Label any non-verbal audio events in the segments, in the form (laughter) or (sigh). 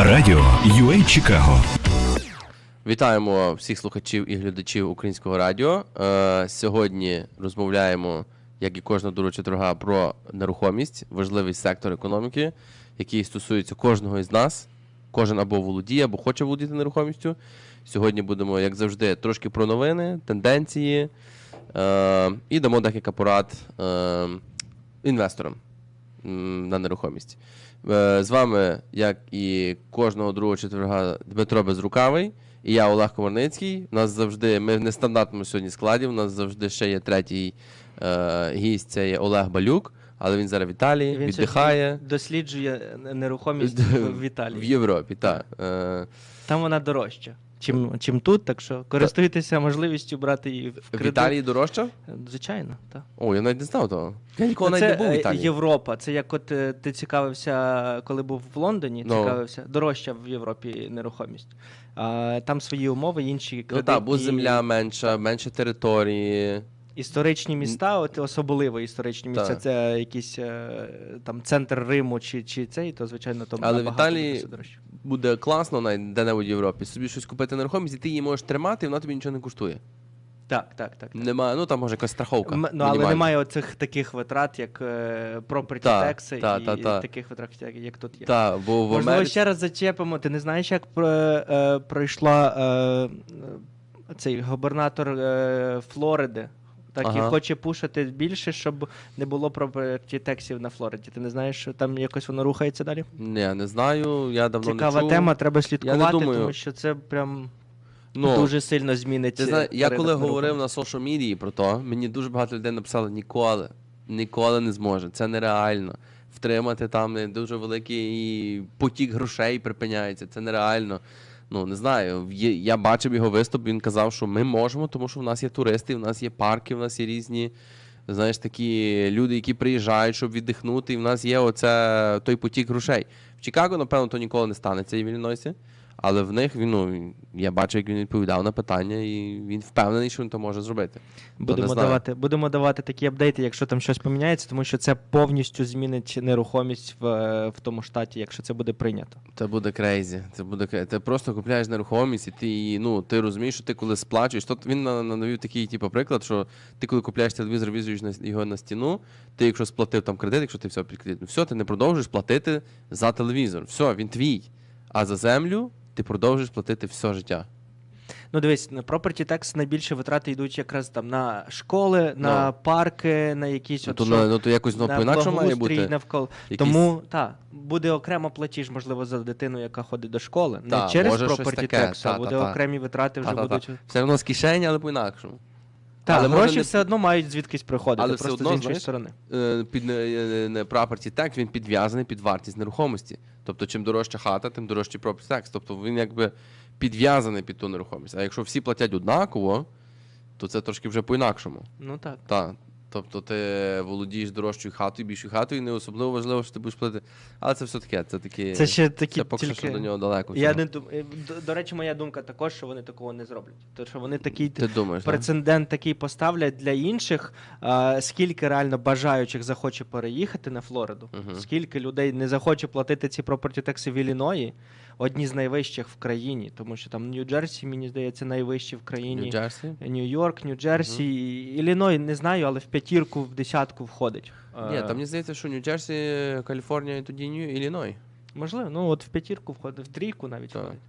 Радіо UA Чикаго. Вітаємо всіх слухачів і глядачів українського радіо. Е, сьогодні розмовляємо, як і кожна дорога четверга, про нерухомість, важливий сектор економіки, який стосується кожного із нас. Кожен або володіє, або хоче володіти нерухомістю. Сьогодні будемо, як завжди, трошки про новини, тенденції е, і дамо декілька порад е, інвесторам на нерухомість. Е, З вами, як і кожного другого четверга, Дмитро Безрукавий і я Олег Комарницький. У нас завжди, ми в нестандартному сьогодні складі. У нас завжди ще є третій е, гість, це є Олег Балюк, але він зараз в Італії, Він віддихає. досліджує нерухомість в Італії В. Європі, так. Е, Там вона дорожча, чим, чим тут, так що користуйтеся можливістю брати її в в кредит. Італії дорожче? Звичайно, так. О, я навіть не знав того. Я ніколи Ну, навіть не був в е, Італії. Європа. Це як от е, ти цікавився, коли був в Лондоні, Ну. цікавився, дорожча в Європі нерухомість. А, там свої умови, інші Ну так, бо земля менша, менше території. Історичні міста, от особливо історичні місця, Так. це якийсь е, там центр Риму чи, чи цей, то звичайно там Але в Італії буде класно навіть де-небудь в Європі. Собі щось купити нерухомість, і ти її можеш тримати, і вона тобі нічого не коштує. Так, так, так. так. Немає, ну там може якась страховка. М- Ну, але мінімальна. немає оцих таких витрат, як е, property Та, tax та, і та, та. таких витрат, як, як тут є. Так, бо в Можливо, Америці... ще раз зачепимо. Ти не знаєш, як про, е, пройшла е, цей губернатор е, Флориди? Так і хоче пушити більше, щоб не було property тексів на Флориді. Ти не знаєш, що там якось воно рухається далі? Ні, не знаю, я давно Цікава не чув. тема, треба слідкувати, думаю. тому що це прям Ну, дуже сильно змінить. Ти знаєш, я коли говорив на соціал медії про то, мені дуже багато людей написали ніколи, ніколи не зможе. Це нереально. Втримати там дуже великий потік грошей припиняється. Це нереально. Ну не знаю. Я бачив його виступ. Він казав, що ми можемо, тому що в нас є туристи, в нас є парки, в нас є різні. Знаєш, такі люди, які приїжджають, щоб віддихнути, і в нас є оце той потік грошей. В Чикаго, напевно, то ніколи не станеться в Іллінойсі. Але в них він, ну, я бачу, як він відповідав на питання, і він впевнений, що він то може зробити. Будемо давати, будемо давати такі апдейти, якщо там щось поміняється, тому що це повністю змінить нерухомість в, в тому штаті, якщо це буде прийнято. Це буде крейзі. Це буде Ти просто купляєш нерухомість, і ти її, ну, ти розумієш, що ти коли сплачуєш. Тут він на- на- навів такий, типу, приклад, що ти коли купляєш телевізор, візуєш його на стіну, ти якщо сплатив там кредит, якщо ти все під ну, все, ти не продовжуєш платити за телевізор. Все, він твій. А за землю ти продовжуєш платити все життя. Ну, дивись, на property tax найбільше витрати йдуть якраз там на школи, на парки, на якісь Ну, от то, що- на- ну, то якось ну, на по-інакшому має бути. навколо. Якісь- Тому та, буде окремо платіж, можливо, за дитину, яка ходить до школи. Та, не через може, щось property таке, tax, та, а та, буде та. окремі витрати вже Та-та-та. будуть. Все одно з кишені, але по-інакшому. Так, Але гроші може не- все одно мають звідкись приходити, Але все просто одно, з іншої знаєш, сторони. Е, Під е, не property tax, він підв'язаний під вартість нерухомості. Тобто, чим дорожча хата, тим дорожчий property tax. Тобто він якби підв'язаний під ту нерухомість. А якщо всі платять однаково, то це трошки вже по-інакшому. Ну так. Так. Тобто ти володієш дорожчою хатою, більшою хатою, і не особливо важливо, що ти будеш платити. Але це все таке, це такі. Це ще такі це поки тільки... що до нього далеко. Я всього. не дум... е, до, до речі, моя думка також, що вони такого не зроблять. Тому що вони такий Ти думаєш, так? прецедент такий поставлять для інших. А, скільки реально бажаючих захоче переїхати на Флориду, Мгм. скільки людей не захоче платити ці property taxи в Ілліної, одні з найвищих в країні, тому що там Нью-Джерсі, мені здається, найвищі в країні. Нью-Джерсі? Нью-Йорк, Нью-Джерсі, Ілліной не знаю, але в п'ятірку, в десятку входить. Ні, Е, там мені здається, що Нью-Джерсі, Каліфорнія і тоді Нью Ілліной. Можливо, ну от в п'ятірку входить, в трійку навіть Так. входить.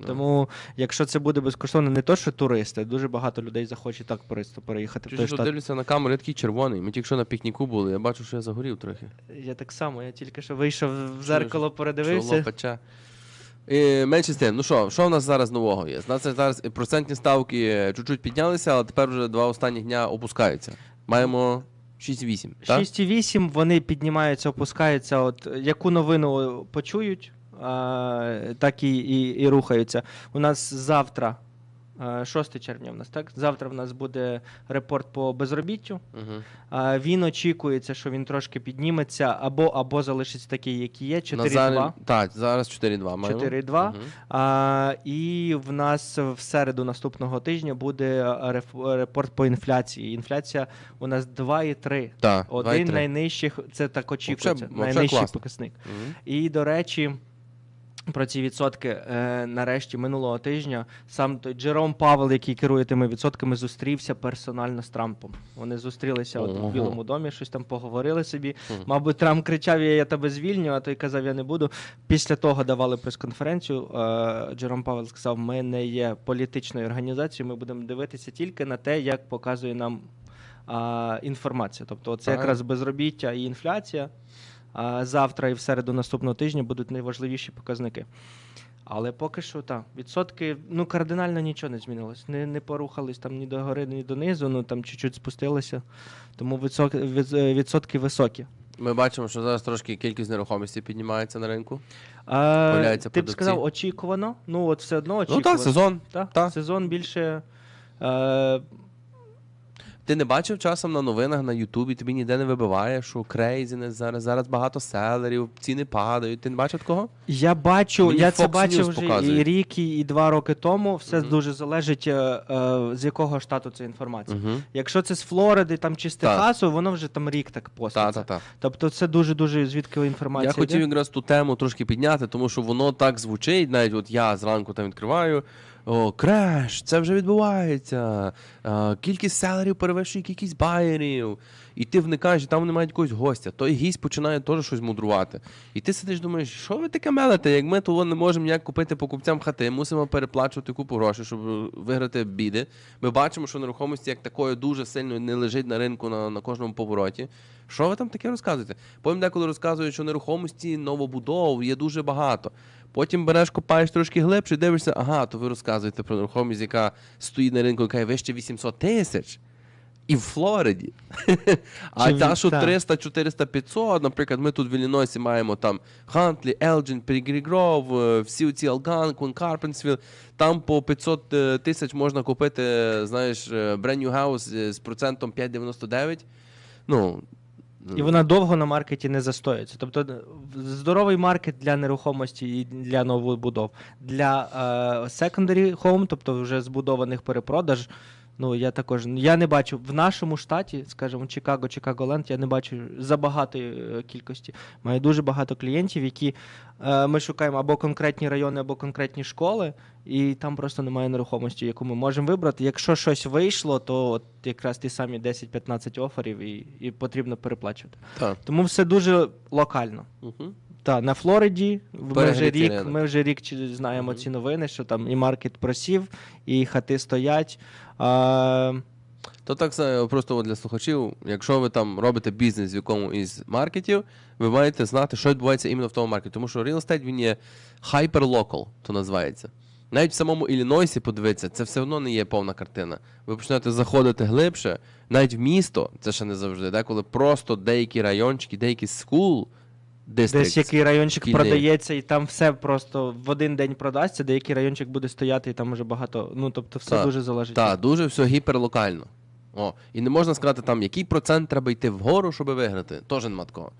Ну. Тому, якщо це буде безкоштовно, не то, що туристи, дуже багато людей захоче так просто переїхати в той що штат. дивлюся на камеру, я такий червоний. Ми тільки що на пікніку були, я бачу, що я загорів трохи. Я так само, я тільки що вийшов в зеркало, передивився. пече. І, з тим, ну що, що в нас зараз нового є? У зараз процентні ставки чуть-чуть піднялися, але тепер вже два останні дня опускаються. Маємо 6,8. так? 6,8 вони піднімаються, опускаються. От яку новину почують, а, так і, і, і рухаються. У нас завтра, 6 червня, в нас так. Завтра в нас буде репорт по безробіттю. Угу. Він очікується, що він трошки підніметься, або, або залишиться такий, який є, 4,2. Зараз, так, зараз 4,2 маємо. 4,2. Мгм. А, і в нас в середу наступного тижня буде репорт по інфляції. Інфляція у нас 2,3. Так, Один 2,3. найнищих, це так очікується, Вообще- вообще найнижчий класно. показник. Мгм. І, до речі, Про ці відсотки е, нарешті минулого тижня сам той Джером Павел, який керує тими відсотками, зустрівся персонально з Трампом. Вони зустрілися от в Білому домі, щось там поговорили собі. Мабуть, Трамп кричав: я, я тебе звільню, а той казав, я не буду. Після того давали прес-конференцію. Е, Джером Павел сказав: ми не є політичною організацією, ми будемо дивитися тільки на те, як показує нам інформація. Тобто, це якраз безробіття і інфляція. Завтра і в середу наступного тижня будуть найважливіші показники. Але поки що так, відсотки, ну кардинально нічого не змінилось. Не, не порухались там ні до гори, ні донизу, ну там чуть-чуть спустилися. Тому відсотки, від- е, відсотки високі. Ми бачимо, що зараз трошки кількість нерухомості піднімається на ринку. А, ти б сказав очікувано. Ну, от все одно Ну так, сезон. Так, та. сезон більше. Е, Ти не бачив часом на новинах на Ютубі, тобі ніде не вибиває, що крейзіне зараз, зараз багато селерів, ціни падають. Ти не бачив такого? Я бачу, Мені я це Fox бачив News вже показує. і рік, і, і два роки тому. Все Мгм. дуже залежить, е, е, з якого штату ця інформація. Угу. Якщо це з Флориди там, чи з Так. Техасу, воно вже там рік так поститься. Тобто це дуже-дуже звідки інформація. Я хотів йде. якраз ту тему трошки підняти, тому що воно так звучить, навіть от я зранку там відкриваю. О, креш, це вже відбувається. А, кількість селерів перевищує кількість байерів. І ти вникаєш, і там мають якогось гостя. Той гість починає теж щось мудрувати. І ти сидиш, думаєш, що ви таке мелите? Як ми того не можемо ніяк купити покупцям хати, мусимо переплачувати купу грошей, щоб виграти біди. Ми бачимо, що нерухомості як такої дуже сильно не лежить на ринку на, на кожному повороті. Що ви там таке розказуєте? Потім деколи розказують, що нерухомості новобудов є дуже багато. Потім береш, копаєш трошки глибше, дивишся, ага, то ви розказуєте про нерухомість, яка стоїть на ринку, яка є вище 800 тисяч. І в Флориді. (laughs) а Чи та, що 300, 400, 500, наприклад, ми тут в Іллінойсі маємо там Хантлі, Елджин, Пегрі Гров, е, всі ці Алганкун, Карпенсвіл. Там по 500 е, тисяч можна купити, знаєш, е, brand new house з процентом 5,99. Ну, І вона довго на маркеті не застоїться. Тобто е, здоровий маркет для нерухомості і для новобудов. Для е, secondary home, тобто вже збудованих перепродаж. Ну, я також я не бачу в нашому штаті, скажімо, Чикаго, Чикаго-Ленд, я не бачу забагатої е, кількості. Маю дуже багато клієнтів, які е, ми шукаємо або конкретні райони, або конкретні школи, і там просто немає нерухомості, яку ми можемо вибрати. Якщо щось вийшло, то от якраз ті самі 10-15 оферів і, і потрібно переплачувати. так. Тому все дуже локально. Угу. Та на Флориді ми вже рік, ми вже рік знаємо Мгм. ці новини, що там і маркет просів, і хати стоять. А, То так просто для слухачів, якщо ви там робите бізнес в якому із маркетів, ви маєте знати, що відбувається іменно в тому маркеті. Тому що real estate він є hyperlocal, то називається. Навіть в самому Іллінойсі, подивитися, це все одно не є повна картина. Ви почнете заходити глибше, навіть в місто, це ще не завжди, деколи просто деякі райончики, деякі school districts, десь який райончик шкільний. продається, і там все просто в один день продасться, деякий райончик буде стояти, і там вже багато. Ну тобто, все Так, дуже залежить. Так, дуже все гіперлокально. О, і не можна сказати, там, який процент треба йти вгору, щоб виграти. Теж нема такого.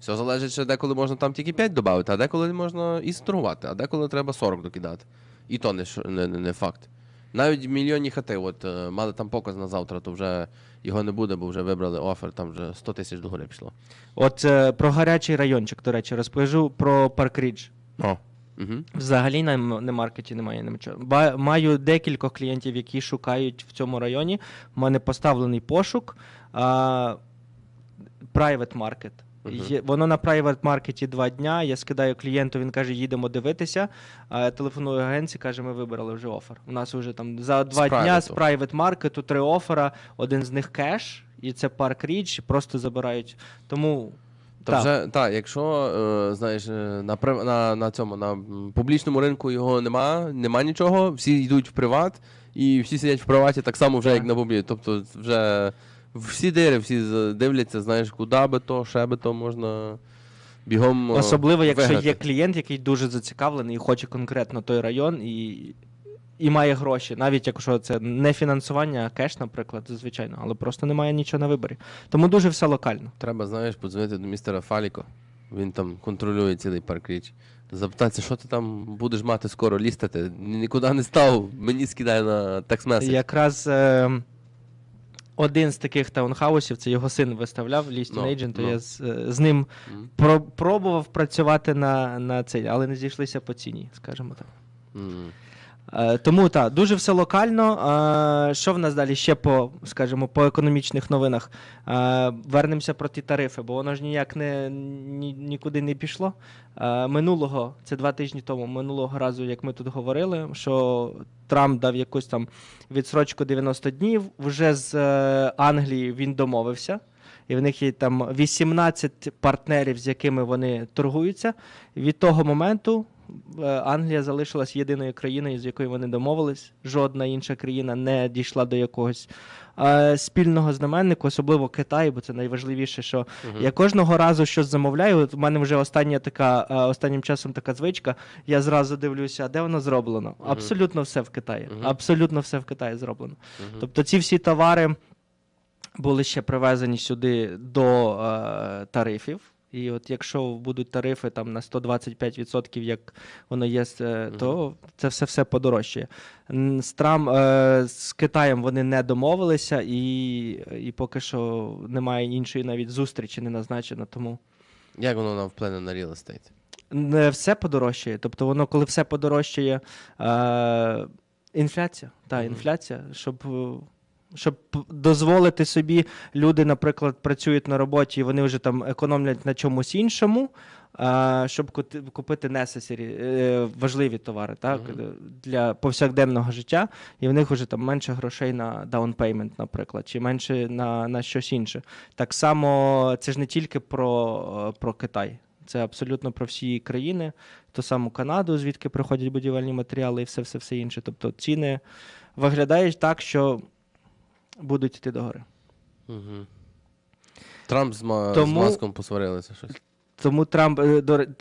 Все залежить, що деколи можна там тільки 5 додати, а деколи можна і сторгувати, а деколи треба 40 докидати. І то не, не, не факт. Навіть мільйонні хати, от е, мали там показ на завтра, то вже його не буде, бо вже вибрали офер, там вже 100 тисяч до пішло. От е, про гарячий райончик, до речі, розкажу про Паркрідж. О. Угу. Взагалі на, м- на маркеті немає нічого. Ба- маю декількох клієнтів, які шукають в цьому районі. У мене поставлений пошук. А, private market. Є, воно на private маркеті два дня. Я скидаю клієнту, він каже, їдемо дивитися. А я телефоную агенції, каже, ми вибрали вже офер. У нас вже там за два дня з private. private маркету три офера, один з них кеш, і це Park Ridge, просто забирають. Тому Та вже так, якщо е, знаєш, е, на, на, на цьому на публічному ринку його нема, нема нічого, всі йдуть в приват, і всі сидять в приваті так само вже, Так. як на публі. Тобто вже всі дири, всі дивляться, знаєш, куди би то, ще би то можна бігом. е, Особливо, якщо виграти. є клієнт, який дуже зацікавлений і хоче конкретно той район і, і має гроші, навіть якщо це не фінансування, а кеш, наприклад, звичайно, але просто немає нічого на виборі. Тому дуже все локально. Треба, знаєш, подзвонити до містера Фаліко. Він там контролює цілий парк річ. Запитатися, що ти там будеш мати скоро лістити. Нікуди не став, мені скидай на текст меседж. Якраз е, один з таких таунхаусів, це його син виставляв, Listing No, Agent, то no. я з, е, з ним Мгм. про, пробував працювати на, на цей, але не зійшлися по ціні, скажімо так. Мгм. Е, Тому так, дуже все локально. Е, Що в нас далі ще по, скажімо, по економічних новинах? Е, Вернемося про ті тарифи, бо воно ж ніяк не, ні, нікуди не пішло. Е, Минулого, це два тижні тому, минулого разу, як ми тут говорили, що Трамп дав якусь там відсрочку 90 днів. Вже з е, Англії він домовився. І в них є там 18 партнерів, з якими вони торгуються. Від того моменту Англія залишилась єдиною країною, з якою вони домовились. Жодна інша країна не дійшла до якогось е, спільного знаменнику, особливо Китай, бо це найважливіше, що Мгм. я кожного разу щось замовляю. От у мене вже остання така, е, останнім часом така звичка. Я зразу дивлюся, де воно зроблено. Мгм. Абсолютно все в Китаї. Мгм. Абсолютно все в Китаї зроблено. Мгм. Тобто ці всі товари були ще привезені сюди до е, тарифів. І от якщо будуть тарифи там на 125%, як воно є, е, то це все все подорожчає. З, Трам, е, з Китаєм вони не домовилися, і, і поки що немає іншої навіть зустрічі не назначено. Тому Як воно нам вплине на real estate? не все подорожчає. Тобто, воно, коли все подорожчає, е, інфляція. Та, інфляція, щоб. Щоб дозволити собі, люди, наприклад, працюють на роботі, і вони вже там економлять на чомусь іншому, щоб купити е, важливі товари так, е, для повсякденного життя, і в них вже там менше грошей на payment, наприклад, чи менше на, на щось інше. Так само це ж не тільки про, е, про Китай. Це абсолютно про всі країни, ту саму Канаду, звідки приходять будівельні матеріали і все, все, все інше. Тобто ціни виглядають так, що будуть йти догори. Мгм. Трамп з, ма... Тому- з маском посварилися щось. Тому Трамп,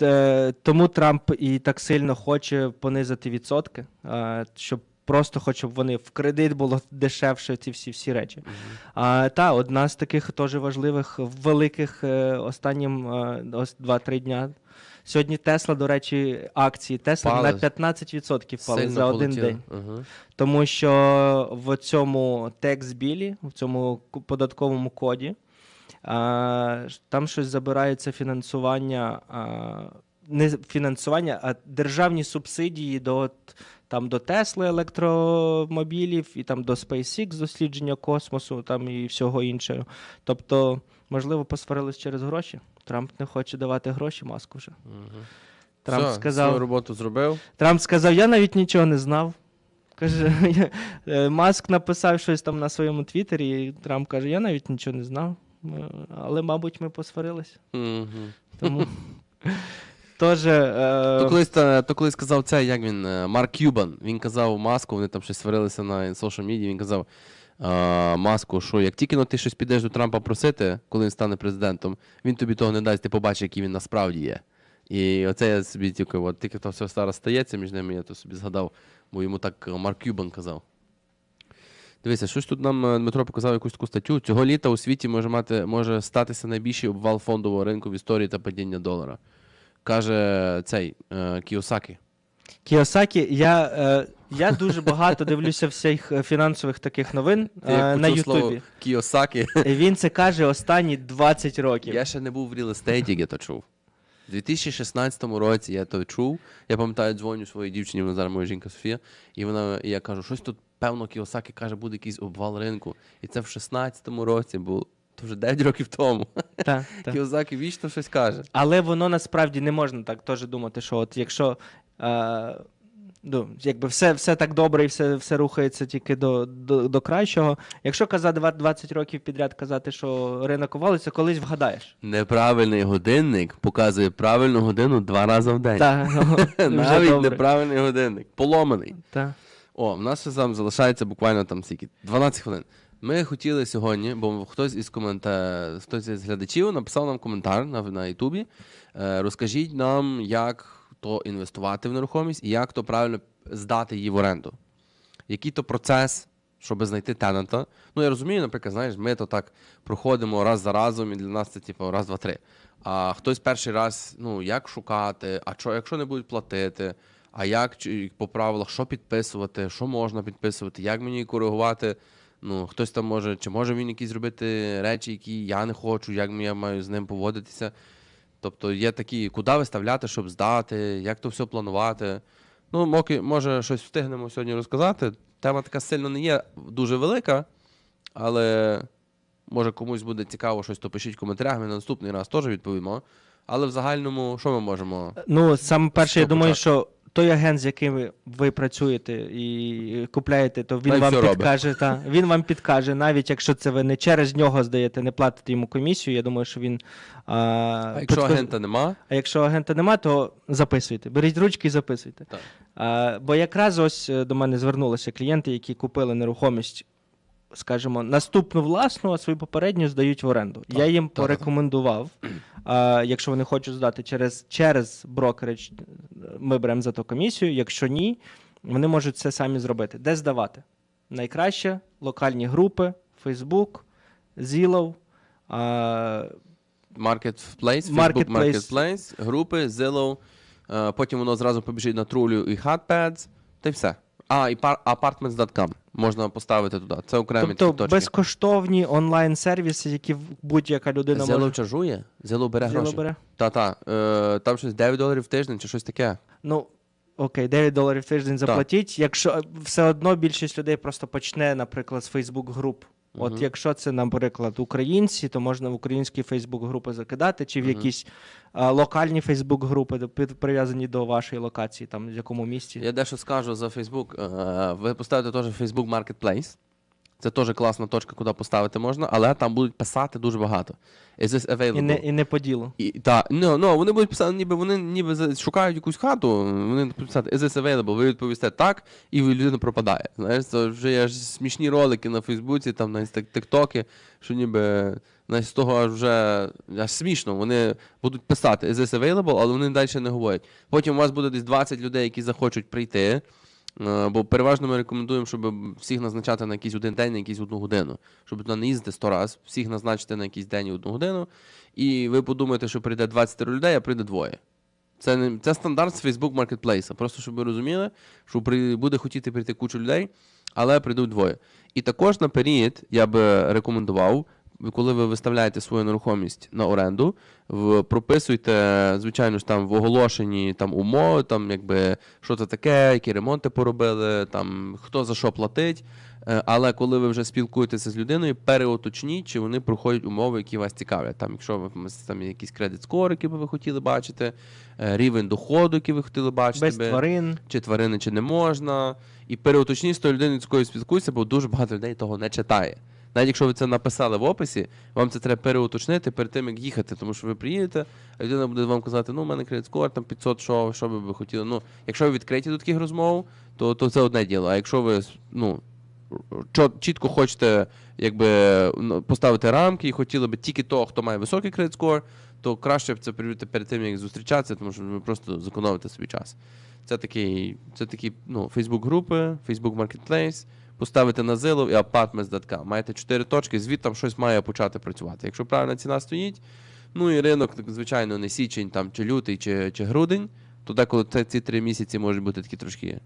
е, тому Трамп і так сильно хоче понизити відсотки, е, щоб просто хоч вони в кредит було дешевше ці всі всі речі. А, та, одна з таких теж важливих, великих е, останнім е, 2-3 дня. Сьогодні Тесла, до речі, акції Тесла на 15% впали Сильно за один полетіло. день. Мгм. Тому що в цьому текст-білі, в цьому податковому коді, а, там щось забирається фінансування, а, не фінансування, а державні субсидії до, там, до Тесли електромобілів і там до SpaceX дослідження космосу там, і всього іншого. Тобто, можливо, посварились через гроші. Трамп не хоче давати гроші маску вже. Мгм. Трамп Все, сказав, свою роботу зробив. Трамп сказав, я навіть нічого не знав. Каже, е, Маск написав щось там на своєму твіттері, і Трамп каже, я навіть нічого не знав. Е, Але, мабуть, ми посварились. Мгм. Тому (laughs) теж. е, То колись, та- то колись казав це, як він, е, Марк Кюбан. Він казав маску, вони там щось сварилися на social media, він казав е, маску, що як тільки ну, ти щось підеш до Трампа просити, коли він стане президентом, він тобі того не дасть, ти побачиш, який він насправді є. І оце я собі тільки, от, тільки то все зараз стається між ними, я то собі згадав, бо йому так е, Марк Кюбан казав. Дивися, щось тут нам е, Дмитро показав якусь таку статтю. Цього літа у світі може мати може статися найбільший обвал фондового ринку в історії та падіння долара. Каже цей е, Кіосакі. Кіосакі, я, е, я дуже багато дивлюся всіх е, фінансових таких новин Ти як е, на почув слово Ютубі. Кіосакі. І він це каже останні 20 років. Я ще не був в як я то чув. У 2016 році я то чув. Я пам'ятаю, дзвоню своїй дівчині, вона зараз моя жінка Софія, і вона і я кажу, щось тут, певно, Кіосакі каже, буде якийсь обвал ринку. І це в 16-му році було. То вже 9 років тому. Та, та. Кіосакі вічно щось каже. Але воно насправді не можна так теж думати, що от якщо ну, якби все, все так добре і все, все рухається тільки до, до, до кращого. Якщо казати 20 років підряд казати, що ринок овалиться, колись вгадаєш. Неправильний годинник показує правильну годину два рази в день. Так, ну, (laughs) вже Навіть добре. неправильний годинник. Поломаний. Та. О, в нас ще там залишається буквально там скільки? 12 хвилин. Ми хотіли сьогодні, бо хтось із комента... хтось із глядачів написав нам коментар на, на Ютубі. Е, розкажіть нам, як то інвестувати в нерухомість і як то правильно здати її в оренду. Який то процес, щоб знайти тенанта. Ну, я розумію, наприклад, знаєш, ми то так проходимо раз за разом, і для нас це типу раз, два, три. А хтось перший раз, ну, як шукати, а що, якщо не будуть платити, а як по правилах, що підписувати, що можна підписувати, як мені коригувати Ну, хтось там може, чи може він якісь зробити речі, які я не хочу, як я маю з ним поводитися. Тобто є такі, куди виставляти, щоб здати, як то все планувати. Ну, моки, може, щось встигнемо сьогодні розказати. Тема така сильно не є дуже велика, але може комусь буде цікаво щось, то пишіть в коментарях, ми на наступний раз теж відповімо. Але в загальному, що ми можемо? Ну, саме перше, я думаю, що той агент, з яким ви- працюєте і купляєте, то він Най вам все робить. підкаже. Та, він вам підкаже, навіть якщо це ви не через нього здаєте, не платите йому комісію. Я думаю, що він. А, А якщо підказ- агента нема, а якщо агента нема, то записуйте. Беріть ручки і записуйте. Так. А, бо якраз ось е, до мене звернулися клієнти, які купили нерухомість, скажімо, наступну власну, а свою попередню здають в оренду. Я їм так. порекомендував, а, якщо вони хочуть здати через, через брокеридж, е, ми беремо за то комісію. Якщо ні, вони можуть це самі зробити. Де здавати? Найкраще локальні групи, Facebook, Zillow, а, Marketplace, Facebook Marketplace. Marketplace, групи, Zillow, потім воно зразу побіжить на трулю і Hotpads, та й все. А, і par- apartments.com можна поставити туди. Це окремі тобто точки. безкоштовні онлайн-сервіси, які в- будь-яка людина Zillow може. чаржує? Зело бере Zillow гроші. бере? Та-та. Е, там щось 9 доларів в тиждень чи щось таке. Ну, окей, 9 доларів в тиждень заплатіть. Якщо все одно більшість людей просто почне, наприклад, з Facebook груп. От якщо це, наприклад, українці, то можна в українські Facebook групи закидати, чи в угу. якісь а, локальні Facebook групи, де прив'язані до вашої локації, там в якому місці. Я дещо скажу за. Е, ви поставите теж Facebook Marketplace. Це теж класна точка, куди поставити можна, але там будуть писати дуже багато. Is this available? І не, і не по ділу. І, та, ну, ну, вони будуть писати, ніби вони ніби шукають якусь хату, вони будуть писати is this available? Ви відповісте так, і людина пропадає. Знаєш, це вже є аж смішні ролики на Фейсбуці, там на тиктоки, що ніби знаєш, з того аж вже аж смішно. Вони будуть писати is this available, але вони далі не говорять. Потім у вас буде десь 20 людей, які захочуть прийти. Е, Бо переважно ми рекомендуємо, щоб всіх назначати на якийсь один день, на якийсь одну годину. Щоб туди не їздити 100 разів, всіх назначити на якийсь день і одну годину. І ви подумаєте, що прийде 20 людей, а прийде двоє. Це, не, це стандарт з Facebook Marketplace. Просто щоб ви розуміли, що при, буде хотіти прийти кучу людей, але прийдуть двоє. І також наперед я би рекомендував, коли ви виставляєте свою нерухомість на оренду, в, прописуйте, звичайно ж, там в оголошенні там, умови, там, якби, що це таке, які ремонти поробили, там, хто за що платить. Е, Але коли ви вже спілкуєтеся з людиною, переуточніть, чи вони проходять умови, які вас цікавлять. Там, якщо ви там є якийсь кредит скор, який би ви хотіли бачити, е, рівень доходу, який ви хотіли бачити, Без би, тварин. чи тварини, чи не можна. І переуточніть з тою людиною, з якою спілкуєтеся, бо дуже багато людей того не читає. Навіть якщо ви це написали в описі, вам це треба переуточнити перед тим, як їхати, тому що ви приїдете, а людина буде вам казати, ну, у мене кредит скор, там 500, що, що би ви хотіли. Ну, якщо ви відкриті до таких розмов, то, то це одне діло. А якщо ви ну, чітко хочете якби, ну, поставити рамки і хотіли би тільки того, хто має високий кредит скор, то краще б це перевірити перед тим, як зустрічатися, тому що ви просто зекономите свій час. Це такий, це такі ну, Facebook групи, Facebook Marketplace, поставити на Zillow і apartments.com. Маєте чотири точки, звідти там щось має почати працювати. Якщо правильна ціна стоїть, ну і ринок, звичайно, не січень, там, чи лютий, чи, чи грудень, то деколи ці три місяці можуть бути такі трошки.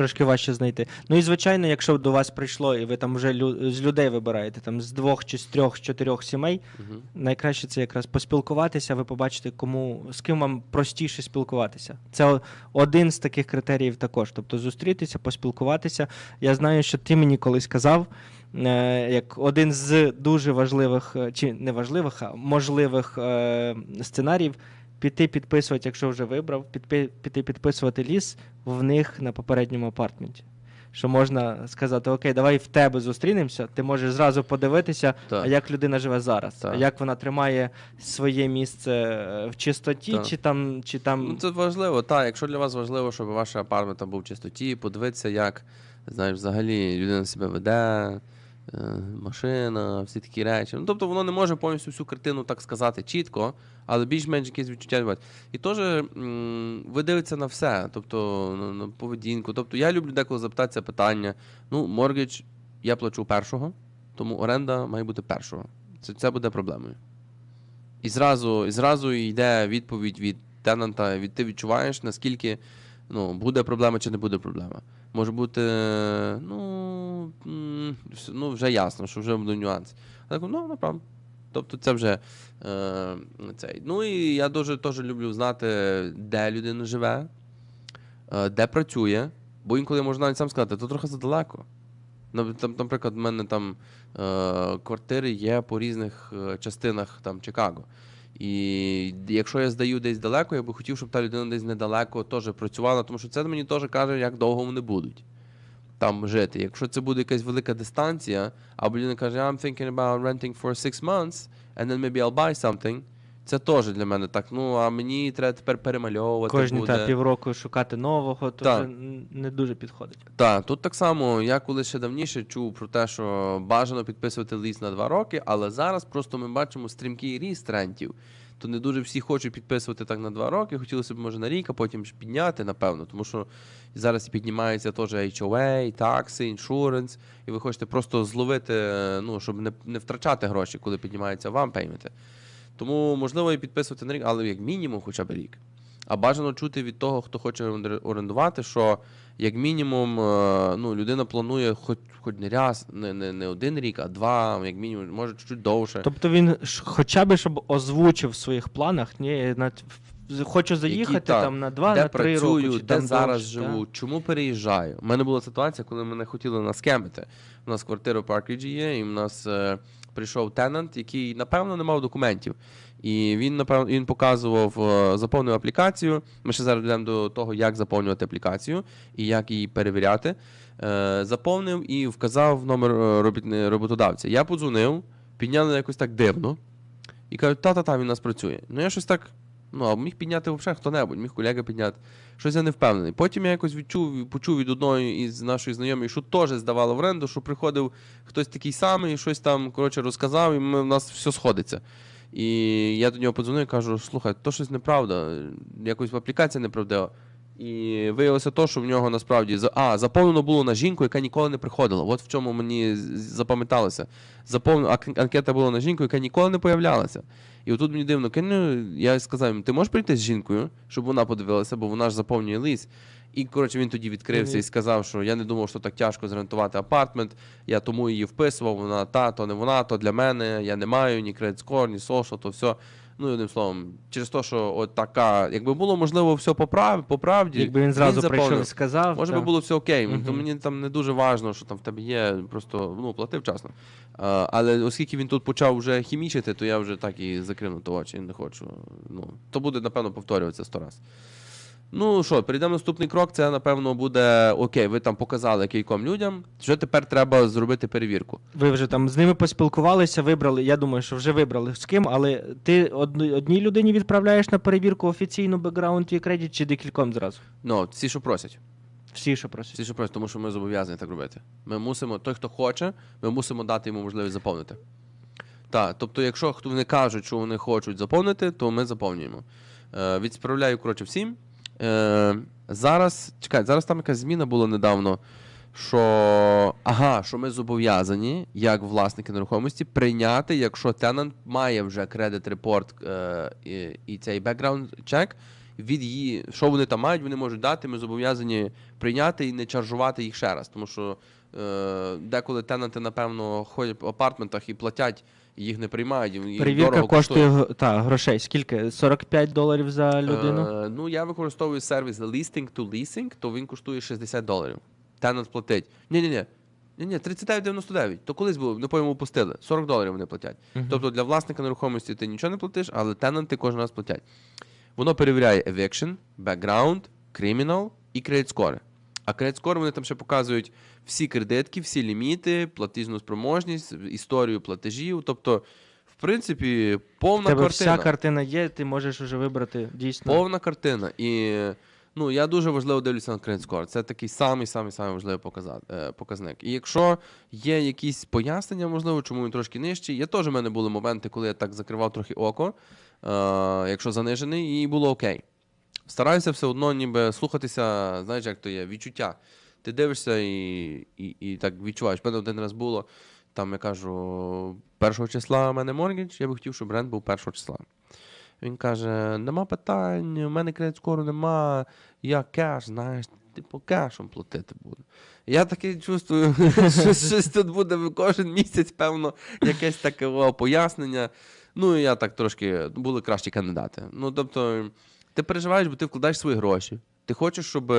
Трошки важче знайти. Ну і звичайно, якщо до вас прийшло, і ви там вже лю- з людей вибираєте, там з двох чи з трьох, з чотирьох сімей, Угу. найкраще це якраз поспілкуватися, ви побачите, кому з ким вам простіше спілкуватися. Це о- один з таких критеріїв також. Тобто зустрітися, поспілкуватися. Я знаю, що ти мені колись казав, е, як один з дуже важливих, е, чи не важливих, а можливих е, сценаріїв. Піти підписувати, якщо вже вибрав, підпи- піти підписувати ліс в них на попередньому апартменті. Що можна сказати, окей, давай в тебе зустрінемося, ти можеш зразу подивитися, Так. як людина живе зараз, Так. як вона тримає своє місце е, в чистоті, Так. чи там, чи там Ну, це важливо, так. Якщо для вас важливо, щоб ваш апартмент був в чистоті, подивитися, як знаєш, взагалі людина себе веде, машина, всі такі речі. Ну, тобто воно не може повністю всю картину так сказати чітко, але більш-менш якісь відчуття бувати. І теж ви дивитеся на все, тобто на поведінку. Тобто я люблю деколи запитатися питання. Ну, моргідж я плачу першого, тому оренда має бути першого. Це, це буде проблемою. І зразу, і зразу йде відповідь від тенанта, від ти відчуваєш, наскільки ну, буде проблема чи не буде проблема. Може бути, ну, ну, вже ясно, що вже будуть нюанси. Я кажу, ну, направду. Тобто це вже е, цей. Ну і я дуже теж люблю знати, де людина живе, е, де працює. Бо інколи можу навіть сам сказати, то трохи задалеко. Там, наприклад, в мене там е, квартири є по різних е, частинах там, Чикаго. І якщо я здаю десь далеко, я би хотів, щоб та людина десь недалеко теж працювала, тому що це мені теж каже, як довго вони будуть там жити. Якщо це буде якась велика дистанція, або людина каже, I'm thinking about renting for six months, and then maybe I'll buy something. Це теж для мене так. Ну, а мені треба тепер перемальовувати. Кожні буде. та півроку шукати нового, то вже н- не дуже підходить. Так, тут так само, я коли ще давніше чув про те, що бажано підписувати ліс на два роки, але зараз просто ми бачимо стрімкий ріст рентів. То не дуже всі хочуть підписувати так на два роки. Хотілося б, може, на рік, а потім ж підняти, напевно. Тому що зараз піднімається теж HOA, такси, іншуренс, і ви хочете просто зловити, е, ну, щоб не, не втрачати гроші, коли піднімаються вам пейменти. Тому можливо і підписувати на рік, але як мінімум хоча б рік. А бажано чути від того, хто хоче орендувати, що як мінімум е, ну, людина планує хоч, хоч не раз, не, не, не один рік, а два, як мінімум, може чуть довше. Тобто він хоча б щоб озвучив в своїх планах, ні, навіть хочу заїхати так, там на два, де на три працюю, роки. Чи де там зараз довше, живу, чому переїжджаю. У мене була ситуація, коли мене хотіли наскемити. У нас квартира в Паркріджі є, і в нас е, прийшов тенант, який, напевно, не мав документів. І він, напевно, він показував, е, заповнив аплікацію. Ми ще зараз йдемо до того, як заповнювати аплікацію і як її перевіряти. Е, заповнив і вказав номер е, роботодавця. Я подзвонив, підняли якось так дивно. І кажуть, та-та-та, він у нас працює. Ну я щось так. Ну, а міг підняти взагалі хто-небудь, міг колега підняти. Щось я не впевнений. Потім я якось відчув, почув від одної із нашої знайомої, що теж здавала в оренду, що приходив хтось такий самий, щось там коротше розказав, і ми, в нас все сходиться. І я до нього подзвонив і кажу: слухай, то щось неправда, якось аплікація неправдива. І виявилося то, що в нього насправді а, заповнено було на жінку, яка ніколи не приходила. От в чому мені запам'яталося. Заповнено, анкета була на жінку, яка ніколи не появлялася. І отут мені дивно, «Ка, ну, я сказав йому, ти можеш прийти з жінкою, щоб вона подивилася, бо вона ж заповнює ліс. І коротше він тоді відкрився і сказав, що я не думав, що так тяжко зрентувати апартмент. Я тому її вписував. Вона та, то не вона, то для мене. Я не маю ні кредит скор, ні social, то все. Ну і одним словом, через те, що от така, якби було можливо все по, прав, по правді, Якби він зразу заповнив. прийшов і сказав. Може би було все окей. Мгм. То мені там не дуже важно, що там в тебе є, просто ну, платив вчасно. А, але оскільки він тут почав вже хімічити, то я вже так і закрив на то очі, не хочу. Ну, то буде, напевно, повторюватися сто раз. Ну що, перейдемо наступний крок. Це, напевно, буде окей, ви там показали кільком людям. Що тепер треба зробити перевірку? Ви вже там з ними поспілкувалися, вибрали. Я думаю, що вже вибрали з ким, але ти одній людині відправляєш на перевірку офіційну бекграунд і кредит чи декільком зразу? Ну, всі, що просять. Всі, що просять. Всі, що просять, тому що ми зобов'язані так робити. Ми мусимо, той, хто хоче, ми мусимо дати йому можливість заповнити. Так, тобто, якщо хто вони кажуть, що вони хочуть заповнити, то ми заповнюємо. Е, відправляю, коротше, всім. Е, зараз, чекай, зараз там якась зміна була недавно, що ага, що ми зобов'язані, як власники нерухомості, прийняти, якщо тенант має вже кредит репорт е, і, цей бекграунд чек. Від її, що вони там мають, вони можуть дати. Ми зобов'язані прийняти і не чаржувати їх ще раз. Тому що е, деколи тенанти, напевно, ходять по апартментах і платять, їх не приймають. їм Перевірка дорого коштує та, грошей. Скільки? 45 доларів за людину? Е, ну, я використовую сервіс Listing to Leasing, то він коштує 60 доларів. Тенант платить. Ні-ні-ні. Ні-ні, 39,99. То колись було, не по-моєму пустили. 40 доларів вони платять. Мгм. Тобто для власника нерухомості ти нічого не платиш, але тенанти кожен раз платять. Воно перевіряє eviction, background, criminal і credit score. А credit score вони там ще показують всі кредитки, всі ліміти, платіжну спроможність, історію платежів. Тобто, в принципі, повна тебе картина. вся картина є, ти можеш вже вибрати дійсно. Повна картина. І ну, я дуже важливо дивлюся на credit score. Це такий самий самий самий важливий е, показник. І якщо є якісь пояснення, можливо, чому він трошки нижчий. Я теж в мене були моменти, коли я так закривав трохи око, е, якщо занижений, і було окей. Стараюся все одно ніби слухатися, знаєш, як то є, відчуття. Ти дивишся і, і, і так відчуваєш. У мене один раз було, там я кажу, першого числа в мене моргідж, я би хотів, щоб бренд був першого числа. Він каже: нема питань, у мене кредит скору нема, я кеш, знаєш, типу, кешом платити буду. Я таке чувствую, (laughs) що щось тут буде кожен місяць, певно, якесь таке о, пояснення. Ну, і я так трошки були кращі кандидати. Ну, тобто, ти переживаєш, бо ти вкладаєш свої гроші. Ти хочеш, щоб,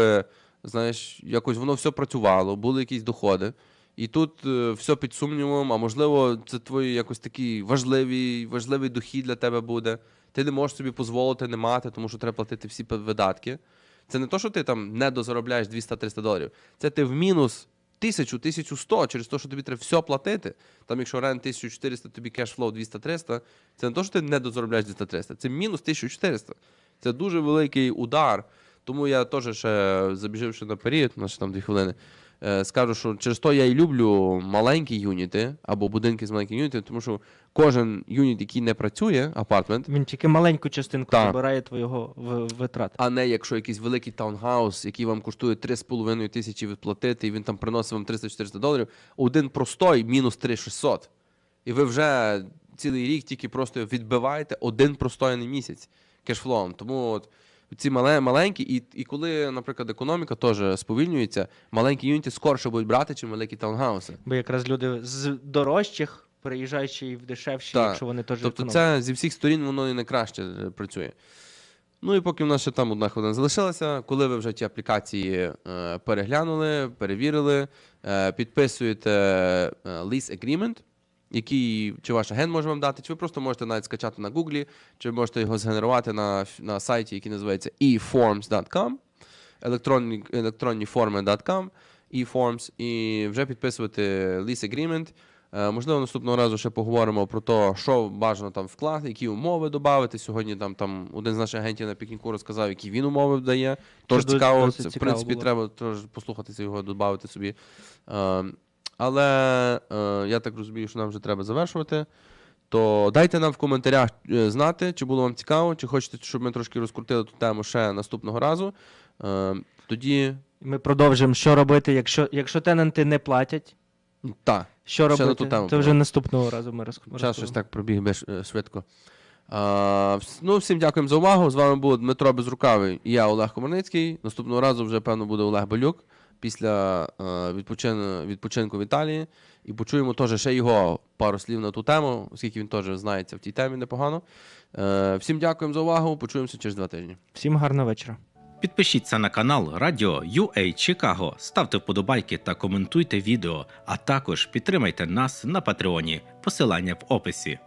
знаєш, якось воно все працювало, були якісь доходи. І тут е, все під сумнівом, а можливо, це твій якось такий важливий, важливий дохід для тебе буде. Ти не можеш собі дозволити не мати, тому що треба платити всі видатки. Це не то, що ти там не дозаробляєш 200-300 доларів. Це ти в мінус 1000, 1100 через те, що тобі треба все платити. Там, якщо рент 1400, тобі кешфлоу 200-300, це не то, що ти не дозаробляєш 200-300, це мінус 1400. Це дуже великий удар. Тому я теж ще забіживши наперед, у нас ще там дві хвилини. е, Скажу, що через то я і люблю маленькі юніти або будинки з маленькими юнітами, тому що кожен юніт, який не працює, апартмент, Він тільки маленьку частинку Так. забирає твого витрат. а не якщо якийсь великий таунгаус, який вам коштує 3,5 тисячі відплатити, і він там приносить вам 300-400 доларів, один простой мінус 3600. І ви вже цілий рік тільки просто відбиваєте один простояний місяць кешфлоом. Тому от ці мале, маленькі, і, і коли, наприклад, економіка теж сповільнюється, маленькі юніти скорше будуть брати, чим великі таунхауси. Бо якраз люди з дорожчих, переїжджаючи і в дешевші, Так. якщо вони теж Тобто економлять. це зі всіх сторін воно і найкраще е, працює. Ну і поки в нас ще там одна хвилина залишилася, коли ви вже ті аплікації е, переглянули, перевірили, е, підписуєте lease agreement, який чи ваш агент може вам дати, чи ви просто можете навіть скачати на Гуглі, чи ви можете його згенерувати на, на сайті, який називається eforms.com, електронні, електронні форми.com, eforms, і вже підписувати lease agreement. Е, Можливо, наступного разу ще поговоримо про те, що бажано там вкласти, які умови додати. Сьогодні там, там один з наших агентів на пікніку розказав, які він умови дає. Тож цікаво, це, в принципі, було. треба теж послухатися його, додати собі. Але е, я так розумію, що нам вже треба завершувати. То дайте нам в коментарях е, знати, чи було вам цікаво, чи хочете, щоб ми трошки розкрутили ту тему ще наступного разу. Е, Тоді, Ми продовжимо, що робити, якщо, якщо тенанти не платять. так. Що Ще на робити? ту тему Це вже наступного разу ми роз- Час щось так пробіг без, е, швидко. А, ну, всім дякуємо за увагу. З вами був Дмитро Безрукавий і я Олег Комарницький. Наступного разу вже, певно, буде Олег Балюк після е, відпочин... відпочинку в Італії. І почуємо теж ще його пару слів на ту тему, оскільки він теж знається в тій темі непогано. Е, всім дякуємо за увагу. Почуємося через два тижні. Всім гарного вечора. Підпишіться на канал Радіо UA Чикаго, ставте вподобайки та коментуйте відео, а також підтримайте нас на Патреоні. Посилання в описі.